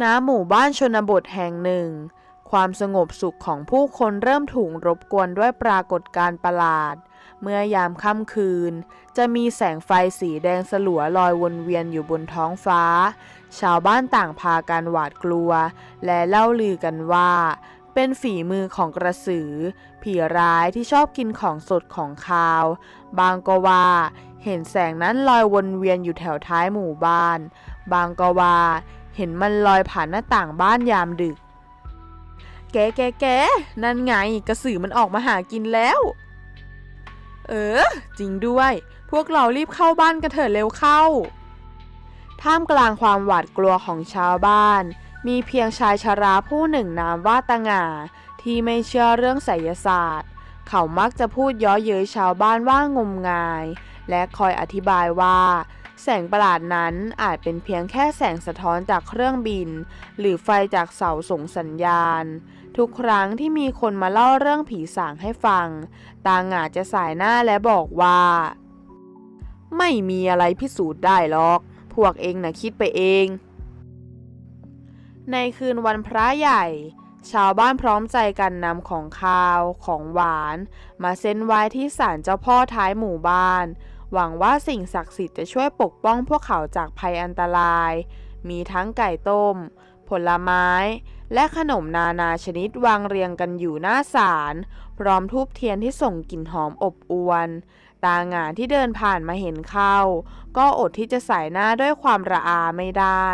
ณหมู่บ้านชนบทแห่งหนึ่ง ความสงบสุขของผู้คนเริ่มถูกรบกวนด้วยปรากฏการณ์ประหลาด เมื่อยามค่ำคืน จะมีแสงไฟสีแดงสลัวลอยวนเวียนอยู่บนท้องฟ้า ชาวบ้านต่างพากันหวาดกลัว และเล่าลือกันว่า เป็นฝีมือของกระสือ ผีร้ายที่ชอบกินของสดของคาว บางก็ว่าเห็นแสงนั้นลอยวนเวียนอยู่แถวท้ายหมู่บ้าน บางก็ว่า เห็นมันลอยผ่านหน้าต่างบ้านยามดึก แกแกแกนั่นไงกระสือมันออกมาหากินแล้ว เออ จริงด้วย พวกเรารีบเข้าบ้านกันเถอะเร็วเข้า ท่ามกลางความหวาดกลัวของชาวบ้าน มีเพียงชายชราผู้หนึ่งนามว่าตะงาที่ไม่เชื่อเรื่องไสยศาสตร์ เขามักจะพูดย้อเย้ยชาวบ้านว่างมงาย และคอยอธิบายว่า แสงประหลาดนั้นอาจเป็นเพียงแค่แสงสะท้อนจากเครื่องบิน หรือไฟจากเสาส่งสัญญาณ ทุกครั้งที่มีคนมาเล่าเรื่องผีสางให้ฟัง ตาหงาจะสายหน้าและบอกว่า ไม่มีอะไรพิสูจน์ได้หรอก พวกเองนะคิดไปเอง ในคืนวันพระใหญ่ ชาวบ้านพร้อมใจกันนำของคาว ของหวาน มาเส้นไหว้ที่ศาลเจ้าพ่อท้ายหมู่บ้าน หวังว่าสิ่งศักดิ์สิทธิ์จะช่วยปกป้องพวกเขาจากภัยอันตราย มีทั้งไก่ต้ม ผลไม้ และขนมนานาชนิดวางเรียงกันอยู่หน้าศาล พร้อมทูบเทียนที่ส่งกลิ่นหอมอบอวนตางานที่เดินผ่านมาเห็นเข้า ก็อดที่จะใส่หน้าด้วยความระอาไม่ได้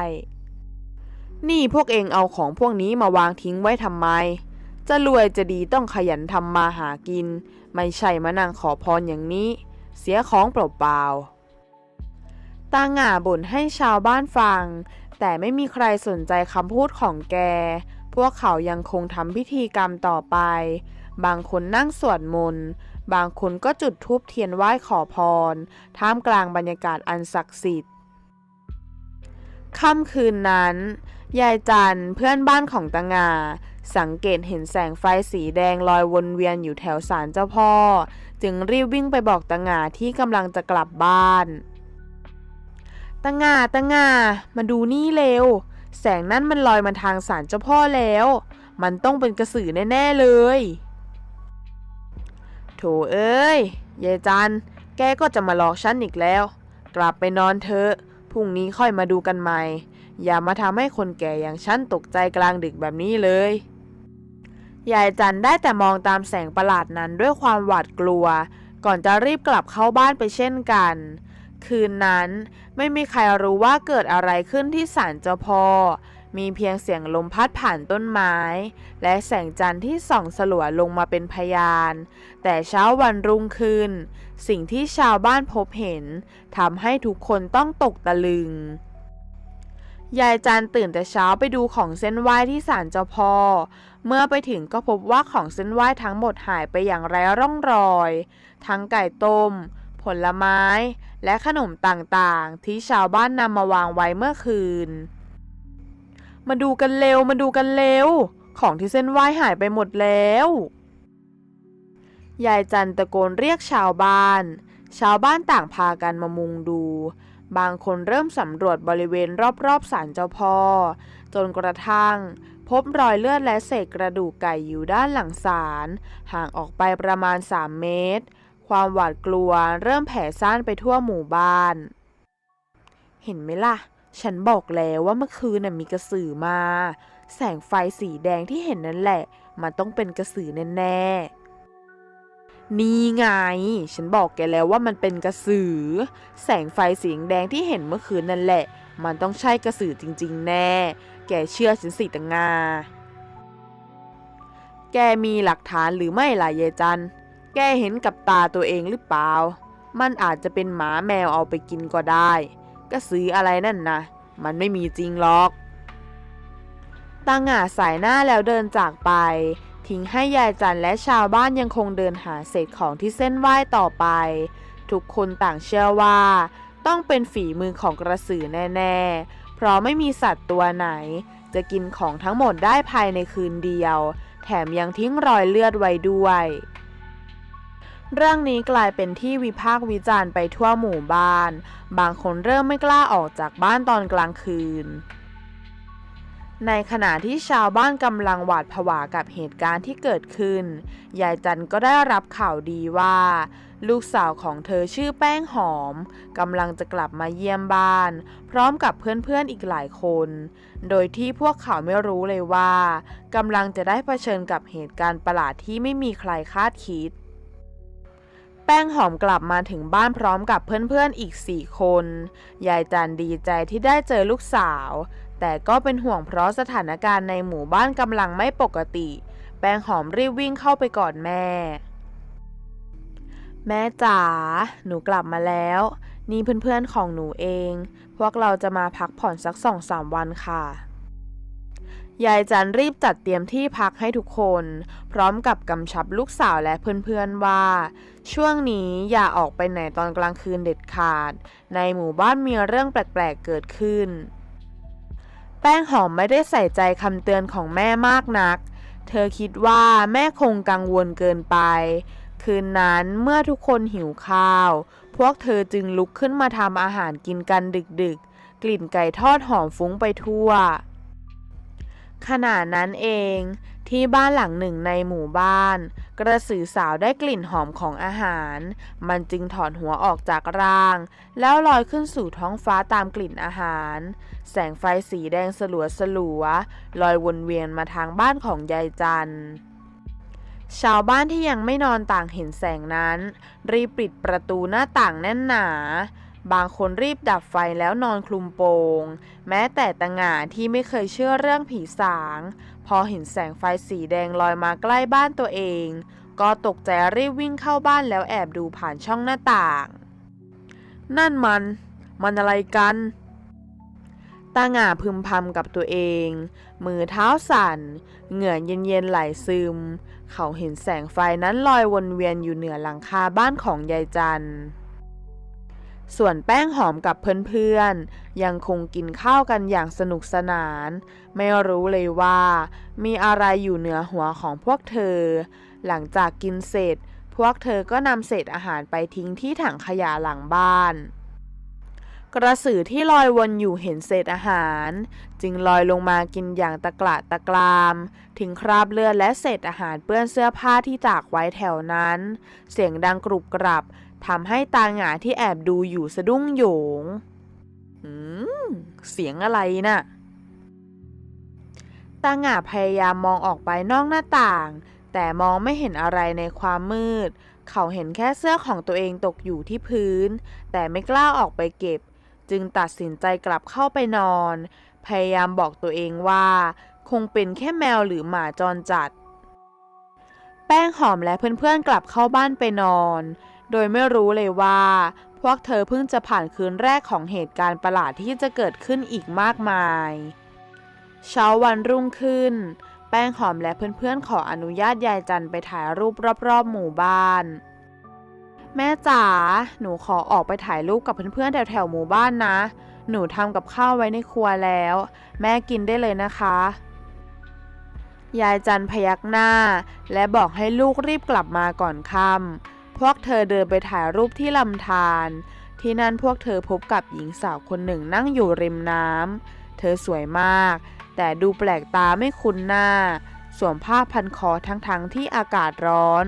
นี่พวกเองเอาของพวกนี้มาวางทิ้งไว้ทำไม จะรวยจะดีต้องขยันทำมาหากิน ไม่ใช่มานั่งขอพรอย่างนี้ เสียของเปล่าๆตาหง่าบ่นให้ชาวบ้านฟัง แต่ไม่มีใครสนใจคำพูดของแก พวกเขายังคงทำพิธีกรรมต่อไป บางคนนั่งสวดมนต์ บางคนก็จุดธูปเทียนไหว้ขอพร ท่ามกลางบรรยากาศอันศักดิ์สิทธิ์ค่ำคืนนั้น ยายจันเพื่อนบ้านของตางา สังเกตเห็นแสงไฟสีแดงลอยวนเวียนอยู่แถวศาลเจ้าพ่อ จึงรีบวิ่งไปบอกตางาที่กำลังจะกลับบ้านตางาตางา มาดูนี่เร็ว แสงนั่นมันลอยมาทางศาลเจ้าพ่อแล้ว มันต้องเป็นกระสือแน่ๆเลย โถเอ้ยยายจัน แกก็จะมาหลอกฉันอีกแล้ว กลับไปนอนเถอะพรุ่งนี้ค่อยมาดูกันใหม่ อย่ามาทำให้คนแก่อย่างฉันตกใจกลางดึกแบบนี้เลย ยายจันได้แต่มองตามแสงประหลาดนั้นด้วยความหวาดกลัว ก่อนจะรีบกลับเข้าบ้านไปเช่นกัน คืนนั้นไม่มีใครรู้ว่าเกิดอะไรขึ้นที่ศาลเจ้าพ่อ มีเพียงเสียงลมพัดผ่านต้นไม้ และแสงจันทร์ที่ส่องสลัวลงมาเป็นพยาน แต่เช้าวันรุ่งขึ้น สิ่งที่ชาวบ้านพบเห็นทำให้ทุกคนต้องตกตะลึง ยายจันตื่นแต่เช้าไปดูของเส้นไหว้ที่ศาลเจ้าพ่อ เมื่อไปถึงก็พบว่าของเส้นไหว้ทั้งหมดหายไปอย่างไร้ร่องรอย ทั้งไก่ต้ม ผลไม้ และขนมต่างๆ ที่ชาวบ้านนำมาวางไว้เมื่อคืน มาดูกันเร็วมาดูกันเร็ว ของที่เส้นไหว้หายไปหมดแล้ว ยายจันตะโกนเรียกชาวบ้าน ชาวบ้านต่างพากันมามุงดู บางคนเริ่มสำรวจบริเวณรอบๆศาลเจ้าพ่อ จนกระทั่ง พบรอยเลือดและเศษกระดูกไก่อยู่ด้านหลังศาลห่างออกไปประมาณ 3 เมตร ความหวาดกลัวเริ่มแผ่ซ่านไปทั่วหมู่บ้าน เห็นไหมล่ะ ฉันบอกแล้วว่าเมื่อคืนน่ะมีกระสือมา แสงไฟสีแดงที่เห็นนั่นแหละ มันต้องเป็นกระสือแน่ๆ นี่ไง ฉันบอกแกแล้วว่ามันเป็นกระสือ แสงไฟสีแดงที่เห็นเมื่อคืนนั่นแหละ มันต้องใช่กระสือจริง ๆ แน่ แกเชื่อฉันสิตังงา แกมีหลักฐานหรือไม่ล่ะเยจัน แกเห็นกับตาตัวเองหรือเปล่า มันอาจจะเป็นหมาแมวเอาไปกินก็ได้ กระสืออะไรนั่นนะมันไม่มีจริงหรอกตาหงาสายหน้าแล้วเดินจากไป ทิ้งให้ยายจันและชาวบ้านยังคงเดินหาเศษของที่เส้นไหว้ต่อไป ทุกคนต่างเชื่อว่า ต้องเป็นฝีมือของกระสือแน่ๆ เพราะไม่มีสัตว์ตัวไหน จะกินของทั้งหมดได้ภายในคืนเดียว แถมยังทิ้งรอยเลือดไว้ด้วย เรื่องนี้กลายเป็นที่วิพากษ์วิจารณ์ไปทั่วหมู่บ้าน บางคนเริ่มไม่กล้าออกจากบ้านตอนกลางคืน ในขณะที่ชาวบ้านกำลังหวาดผวากับเหตุการณ์ที่เกิดขึ้น ยายจันก็ได้รับข่าวดีว่า ลูกสาวของเธอชื่อแป้งหอมกำลังจะกลับมาเยี่ยมบ้าน พร้อมกับเพื่อนๆอีกหลายคน โดยที่พวกเขาไม่รู้เลยว่ากำลังจะได้เผชิญกับเหตุการณ์ประหลาดที่ไม่มีใครคาดคิดแป้งหอมกลับมาถึงบ้านพร้อมกับเพื่อนๆอีกสี่คน ยายจันดีใจที่ได้เจอลูกสาว แต่ก็เป็นห่วงเพราะสถานการณ์ในหมู่บ้านกำลังไม่ปกติ แป้งหอมรีบวิ่งเข้าไปกอดแม่ แม่จ๋า หนูกลับมาแล้ว นี่เพื่อนๆของหนูเอง พวกเราจะมาพักผ่อนสักสองสามวันค่ะ ยายจันรีบจัดเตรียมที่พักให้ทุกคน พร้อมกับกำชับลูกสาวและเพื่อนๆว่า ช่วงนี้อย่าออกไปไหนตอนกลางคืนเด็ดขาด ในหมู่บ้านมีเรื่องแปลกๆเกิดขึ้น แป้งหอมไม่ได้ใส่ใจคำเตือนของแม่มากนัก เธอคิดว่าแม่คงกังวลเกินไป คืนนั้นเมื่อทุกคนหิวข้าว พวกเธอจึงลุกขึ้นมาทำอาหารกินกันดึกๆ กลิ่นไก่ทอดหอมฟุ้งไปทั่วขณะนั้นเอง ที่บ้านหลังหนึ่งในหมู่บ้าน กระสือสาวได้กลิ่นหอมของอาหาร มันจึงถอนหัวออกจากร่าง แล้วลอยขึ้นสู่ท้องฟ้าตามกลิ่นอาหาร แสงไฟสีแดงสลัวสลัวๆลอยวนเวียนมาทางบ้านของยายจันชาวบ้านที่ยังไม่นอนต่างเห็นแสงนั้น รีบปิดประตูหน้าต่างแน่นหนาบางคนรีบดับไฟแล้วนอนคลุมโปง แม้แต่ตะหง่าที่ไม่เคยเชื่อเรื่องผีสาง พอเห็นแสงไฟสีแดงลอยมาใกล้บ้านตัวเอง ก็ตกใจรีบวิ่งเข้าบ้านแล้วแอบดูผ่านช่องหน้าต่าง นั่นมัน มันอะไรกันตาหง่าพึมพำกับตัวเอง มือเท้าสั่น เหงื่อเย็นๆไหลซึม เขาเห็นแสงไฟนั้นลอยวนเวียนอยู่เหนือหลังคาบ้านของยายจันทร์ ส่วนแป้งหอมกับเพื่อนๆ ยังคงกินข้าวกันอย่างสนุกสนาน ไม่รู้เลยว่า มีอะไรอยู่เหนือหัวของพวกเธอ หลังจากกินเสร็จ พวกเธอก็นำเศษอาหารไปทิ้งที่ถังขยะหลังบ้าน กระสือที่ลอยวนอยู่เห็นเศษอาหาร จึงลอยลงมากินอย่างตะกละตะกรามทิ้งคราบเลือดและเศษอาหารเปื้อนเสื้อผ้าที่ตากไว้แถวนั้น เสียงดังกรุบกรับ ทำให้ตาหงาที่แอบดูอยู่สะดุ้งโหยงอืมเสียงอะไรน่ะ ตาหงาพยายามมองออกไปนอกหน้าต่าง แต่มองไม่เห็นอะไรในความมืด เขาเห็นแค่เสื้อของตัวเองตกอยู่ที่พื้น แต่ไม่กล้าออกไปเก็บ จึงตัดสินใจกลับเข้าไปนอน พยายามบอกตัวเองว่า คงเป็นแค่แมวหรือหมาจรจัด แป้งหอมและเพื่อนๆกลับเข้าบ้านไปนอน โดยไม่รู้เลยว่า พวกเธอเพิ่งจะผ่านคืนแรกของเหตุการณ์ประหลาดที่จะเกิดขึ้นอีกมากมาย เช้าวันรุ่งขึ้น แป้งหอมและเพื่อนๆ ขออนุญาตยายจันไปถ่ายรูปรอบๆ หมู่บ้าน แม่จ๋าหนูขอออกไปถ่ายรูปกับเพื่อนๆ แถวๆ หมู่บ้านนะ หนูทำกับข้าวไว้ในครัวแล้ว แม่กินได้เลยนะคะยายจันพยักหน้า และบอกให้ลูกรีบกลับมาก่อนค่ำ พวกเธอเดินไปถ่ายรูปที่ลำธารที่นั่นพวกเธอพบกับหญิงสาวคนหนึ่งนั่งอยู่ริมน้ำ เธอสวยมาก แต่ดูแปลกตาไม่คุ้นหน้า สวมผ้าพันคอทั้งๆทที่อากาศร้อน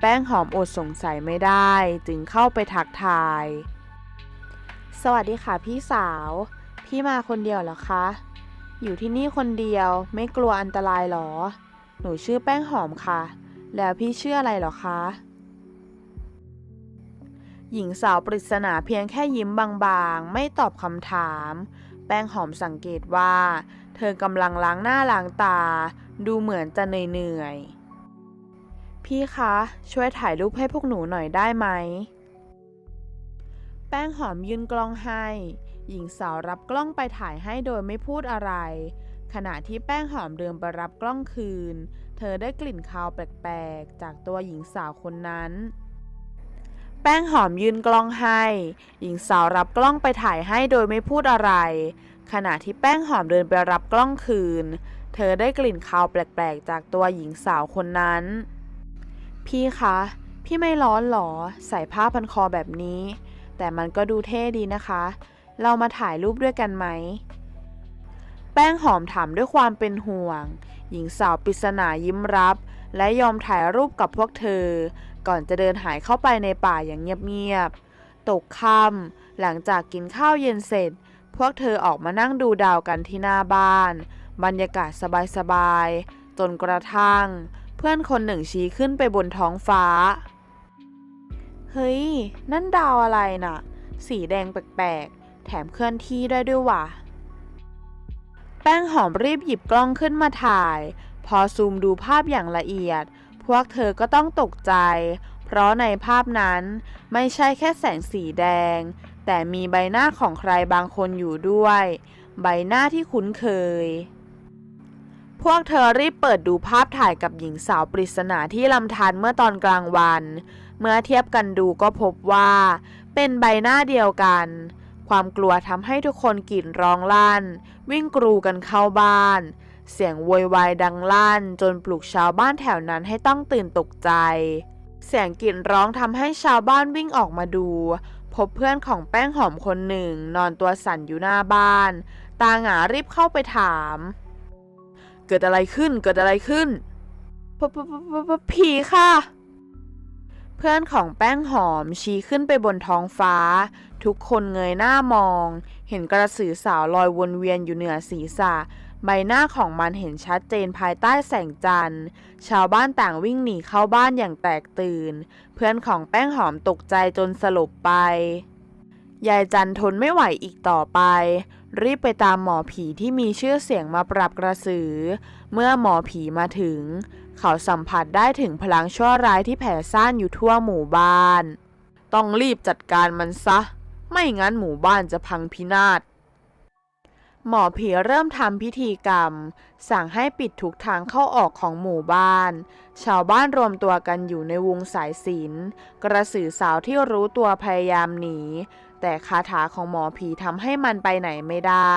แป้งหอมอดสงสัยไม่ได้ จึงเข้าไปทักทาย สวัสดีค่ะพี่สาว พี่มาคนเดียวเหรอคะ อยู่ที่นี่คนเดียวไม่กลัวอันตรายหรอ หนูชื่อแป้งหอมค่ะ แล้วพี่ชื่ออะไรเหรอคะ หญิงสาวปริศนาเพียงแค่ยิ้มบางๆ ไม่ตอบคำถาม แป้งหอมสังเกตว่า เธอกำลังล้างหน้าล้างตา ดูเหมือนจะเหนื่อยๆ พี่คะ ช่วยถ่ายรูปให้พวกหนูหน่อยได้ไหม แป้งหอมยื่นกล้องให้ หญิงสาวรับกล้องไปถ่ายให้โดยไม่พูดอะไร ขณะที่แป้งหอมเดินไปรับกล้องคืน เธอได้กลิ่นคาวแปลกๆ จากตัวหญิงสาวคนนั้น แป้งหอมยื่นกล้องให้ หญิงสาวรับกล้องไปถ่ายให้โดยไม่พูดอะไร ขณะที่แป้งหอมเดินไปรับกล้องคืน เธอได้กลิ่นคาวแปลกๆ จากตัวหญิงสาวคนนั้น พี่คะ พี่ไม่ร้อนหรอ ใส่ผ้าพันคอแบบนี้ แต่มันก็ดูเท่ดีนะคะ เรามาถ่ายรูปด้วยกันไหม แป้งหอมถามด้วยความเป็นห่วง หญิงสาวปริศนายิ้มรับ และยอมถ่ายรูปกับพวกเธอ ก่อนจะเดินหายเข้าไปในป่าอย่างเงียบๆ ตกค่ำหลังจากกินข้าวเย็นเสร็จ พวกเธอออกมานั่งดูดาวกันที่หน้าบ้าน บรรยากาศสบายๆ จนกระทั่ง เพื่อนคนหนึ่งชี้ขึ้นไปบนท้องฟ้า เฮ้ย นั่นดาวอะไรน่ะ สีแดงแปลกๆ แถมเคลื่อนที่ได้ด้วยว่ะแป้งหอมรีบหยิบกล้องขึ้นมาถ่าย พอซูมดูภาพอย่างละเอียด พวกเธอก็ต้องตกใจ เพราะในภาพนั้นไม่ใช่แค่แสงสีแดง แต่มีใบหน้าของใครบางคนอยู่ด้วย ใบหน้าที่คุ้นเคย พวกเธอรีบเปิดดูภาพถ่ายกับหญิงสาวปริศนาที่ลำธารเมื่อตอนกลางวัน เมื่อเทียบกันดูก็พบว่า เป็นใบหน้าเดียวกัน ความกลัวทำให้ทุกคนกรีดร้องลั่น วิ่งกรูกันเข้าบ้าน เสียงโวยวายดังลั่น จนปลุกชาวบ้านแถวนั้นให้ต้องตื่นตกใจ เสียงกรีดร้องทำให้ชาวบ้านวิ่งออกมาดู พบเพื่อนของแป้งหอมคนหนึ่ง นอนตัวสั่นอยู่หน้าบ้าน ตาหงารีบเข้าไปถาม เกิดอะไรขึ้นเกิดอะไรขึ้นผีค่ะ เพื่อนของแป้งหอมชี้ขึ้นไปบนท้องฟ้า ทุกคนเงยหน้ามอง เห็นกระสือสาวลอยวนเวียนอยู่เหนือศีรษะ ใบหน้าของมันเห็นชัดเจนภายใต้แสงจันทร์ ชาวบ้านต่างวิ่งหนีเข้าบ้านอย่างแตกตื่น เพื่อนของแป้งหอมตกใจจนสลบไป ยายจันทนไม่ไหวอีกต่อไป รีบไปตามหมอผีที่มีชื่อเสียงมาปรับกระสือ เมื่อหมอผีมาถึง เขาสัมผัสได้ถึงพลังชั่วร้ายที่แผ่ซ่านอยู่ทั่วหมู่บ้าน ต้องรีบจัดการมันซะ ไม่งั้นหมู่บ้านจะพังพินาศ หมอผีเริ่มทำพิธีกรรม สั่งให้ปิดทุกทางเข้าออกของหมู่บ้าน ชาวบ้านรวมตัวกันอยู่ในวงสายสิญจนกระสือสาวที่รู้ตัวพยายามหนี แต่คาถาของหมอผีทำให้มันไปไหนไม่ได้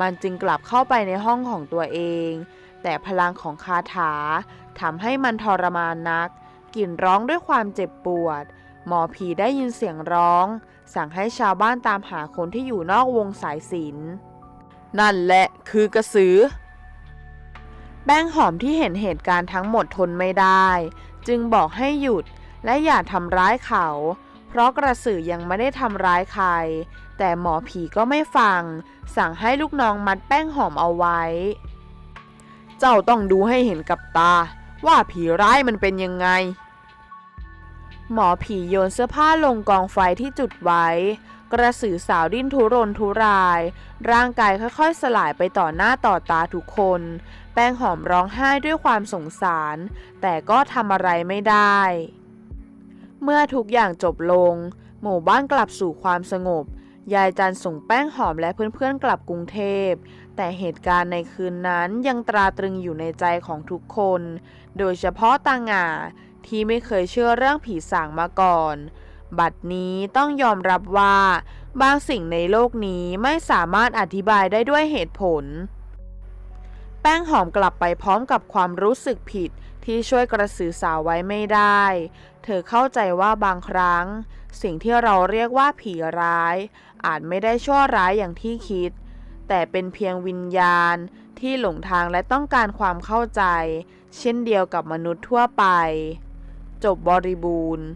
มันจึงกลับเข้าไปในห้องของตัวเอง แต่พลังของคาถาทำให้มันทรมานนัก กลิ่นร้องด้วยความเจ็บปวด หมอผีได้ยินเสียงร้อง สั่งให้ชาวบ้านตามหาคนที่อยู่นอกวงสายสิญจ นั่นแหละคือกระสือ แป้งหอมที่เห็นเหตุการณ์ทั้งหมดทนไม่ได้ จึงบอกให้หยุดและอย่าทำร้ายเขา เพราะกระสือยังไม่ได้ทำร้ายใคร แต่หมอผีก็ไม่ฟัง สั่งให้ลูกน้องมัดแป้งหอมเอาไว้ เจ้าต้องดูให้เห็นกับตา ว่าผีร้ายมันเป็นยังไง หมอผีโยนเสื้อผ้าลงกองไฟที่จุดไว้ กระสือสาวดิ้นทุรนทุราย ร่างกายค่อยๆ สลายไปต่อหน้าต่อตาทุกคน แป้งหอมร้องไห้ด้วยความสงสาร แต่ก็ทำอะไรไม่ได้ เมื่อทุกอย่างจบลง หมู่บ้านกลับสู่ความสงบ ยายจันส่งแป้งหอมและเพื่อนๆกลับกรุงเทพ แต่เหตุการณ์ในคืนนั้นยังตราตรึงอยู่ในใจของทุกคน โดยเฉพาะตางาที่ไม่เคยเชื่อเรื่องผีสางมาก่อน บัดนี้ต้องยอมรับว่า บางสิ่งในโลกนี้ไม่สามารถอธิบายได้ด้วยเหตุผล แป้งหอมกลับไปพร้อมกับความรู้สึกผิดที่ช่วยกระสือสาวไว้ไม่ได้ เธอเข้าใจว่าบางครั้ง สิ่งที่เราเรียกว่าผีร้าย อาจไม่ได้ชั่วร้ายอย่างที่คิด แต่เป็นเพียงวิญญาณที่หลงทางและต้องการความเข้าใจ เช่นเดียวกับมนุษย์ทั่วไป จบบริบูรณ์